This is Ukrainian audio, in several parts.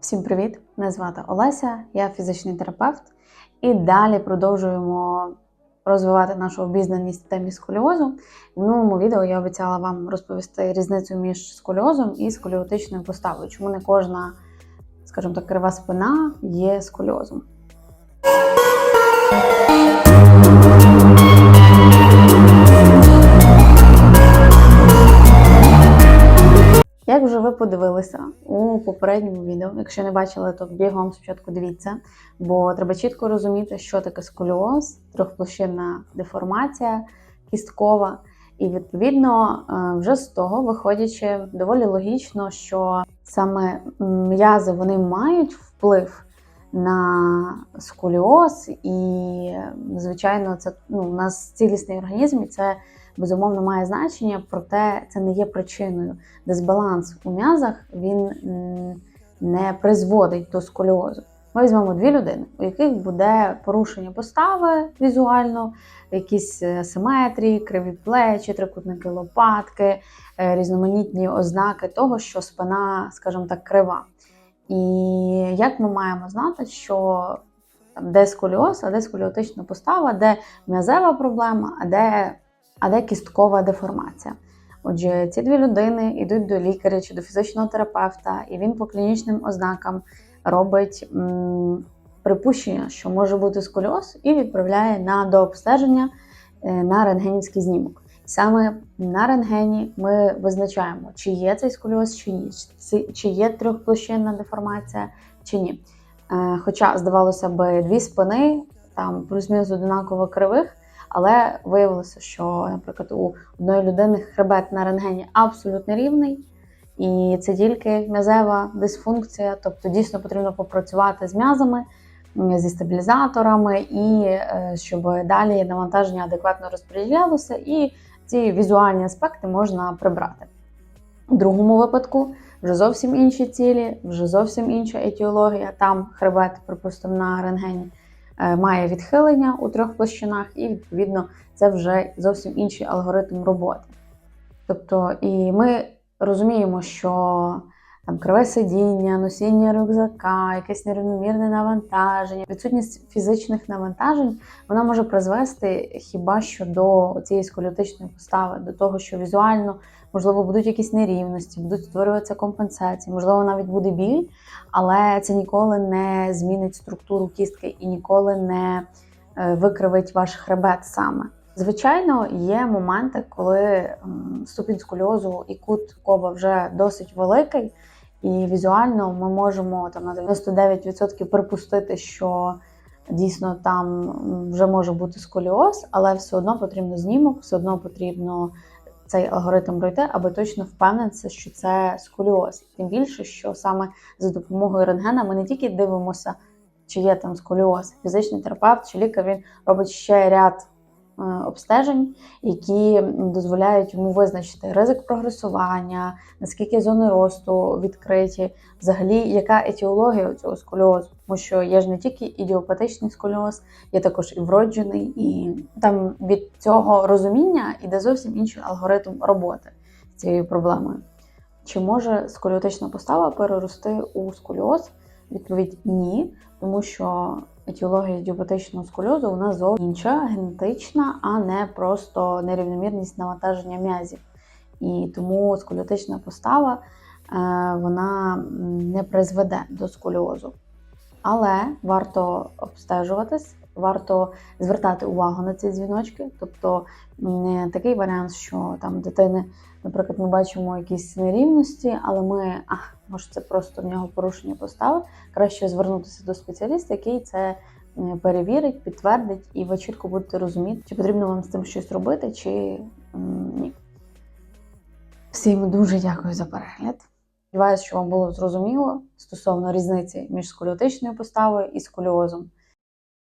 Всім привіт! Мене звати Олеся, я фізичний терапевт. І далі продовжуємо розвивати нашу обізнаність в темі сколіозу. В минулому відео я обіцяла вам розповісти різницю між сколіозом і сколіотичною поставою. Чому не кожна, скажімо так, крива спина є сколіозом. Як вже ви подивилися у попередньому відео, якщо не бачили, то бігом спочатку дивіться, бо треба чітко розуміти, що таке сколіоз, трьохплощинна деформація, кісткова. І відповідно е, вже з того виходячи доволі логічно, що саме м'язи вони мають вплив на сколіоз, і звичайно, це ну, у нас цілісний організм, і це безумовно має значення, проте це не є причиною. Дисбаланс у м'язах він не призводить до сколіозу. Ми візьмемо дві людини, у яких буде порушення постави візуально, якісь асиметрії, криві плечі, трикутники лопатки, е, різноманітні ознаки того, що спина, скажімо так, крива. І як ми маємо знати, що там, де сколіоз, а де сколіотична постава, де м'язева проблема, а де а де кісткова деформація. Отже, ці дві людини йдуть до лікаря чи до фізичного терапевта, і він по клінічним ознакам робить м, припущення, що може бути сколіоз, і відправляє на дообстеження е, на рентгенівський знімок. Саме на рентгені ми визначаємо, чи є цей сколіоз, чи ні, чи є трьохплощинна деформація, чи ні. Е, хоча, здавалося б, дві спини, там плюс-мінус одинаково кривих, але виявилося, що, наприклад, у одної людини хребет на рентгені абсолютно рівний, і це тільки м'язева дисфункція, тобто дійсно потрібно попрацювати з м'язами, зі стабілізаторами, і е, щоб далі навантаження адекватно розподілялося, і ці візуальні аспекти можна прибрати. У другому випадку вже зовсім інші цілі, вже зовсім інша етіологія. Там хребет, припустимо, на рентгені Е, має відхилення у трьох площинах, і, відповідно, це вже зовсім інший алгоритм роботи. Тобто, і ми розуміємо, що там криве сидіння, носіння рюкзака, якесь нерівномірне навантаження, відсутність фізичних навантажень, вона може призвести хіба що до цієї сколіотичної постави, до того, що візуально можливо, будуть якісь нерівності, будуть створюватися компенсації, можливо, навіть буде біль, але це ніколи не змінить структуру кістки і ніколи не е, викривить ваш хребет саме. Звичайно, є моменти, коли ступінь сколіозу і кут коба вже досить великий, і візуально ми можемо там на 99% припустити, що дійсно там вже може бути сколіоз, але все одно потрібно знімок, все одно потрібно цей алгоритм пройти, аби точно впевнитися, що це сколіоз. Тим більше, що саме за допомогою рентгена ми не тільки дивимося, чи є там сколіоз, фізичний терапевт чи лікар він робить ще ряд обстежень, які дозволяють йому визначити ризик прогресування, наскільки зони росту відкриті, взагалі, яка етіологія цього сколіозу, тому що є ж не тільки ідіопатичний сколіоз, є також і вроджений, і там від цього розуміння іде зовсім інший алгоритм роботи з цією проблемою. Чи може сколіотична постава перерости у сколіоз? Відповідь ні, тому що етіологія діабетичного сколіозу у нас зовсім інша, генетична, а не просто нерівномірність навантаження м'язів. І тому сколіотична постава е, вона не призведе до сколіозу. Але варто обстежуватись, варто звертати увагу на ці дзвіночки. Тобто не такий варіант, що там дитини, наприклад, ми бачимо якісь нерівності, але ми, а, може, це просто в нього порушення постави. Краще звернутися до спеціаліста, який це перевірить, підтвердить, і ви чітко будете розуміти, чи потрібно вам з цим щось робити, чи ні. Всім дуже дякую за перегляд. Сподіваюсь, що вам було зрозуміло стосовно різниці між сколіотичною поставою і сколіозом.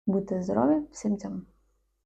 Будьте здорові, всім цьому!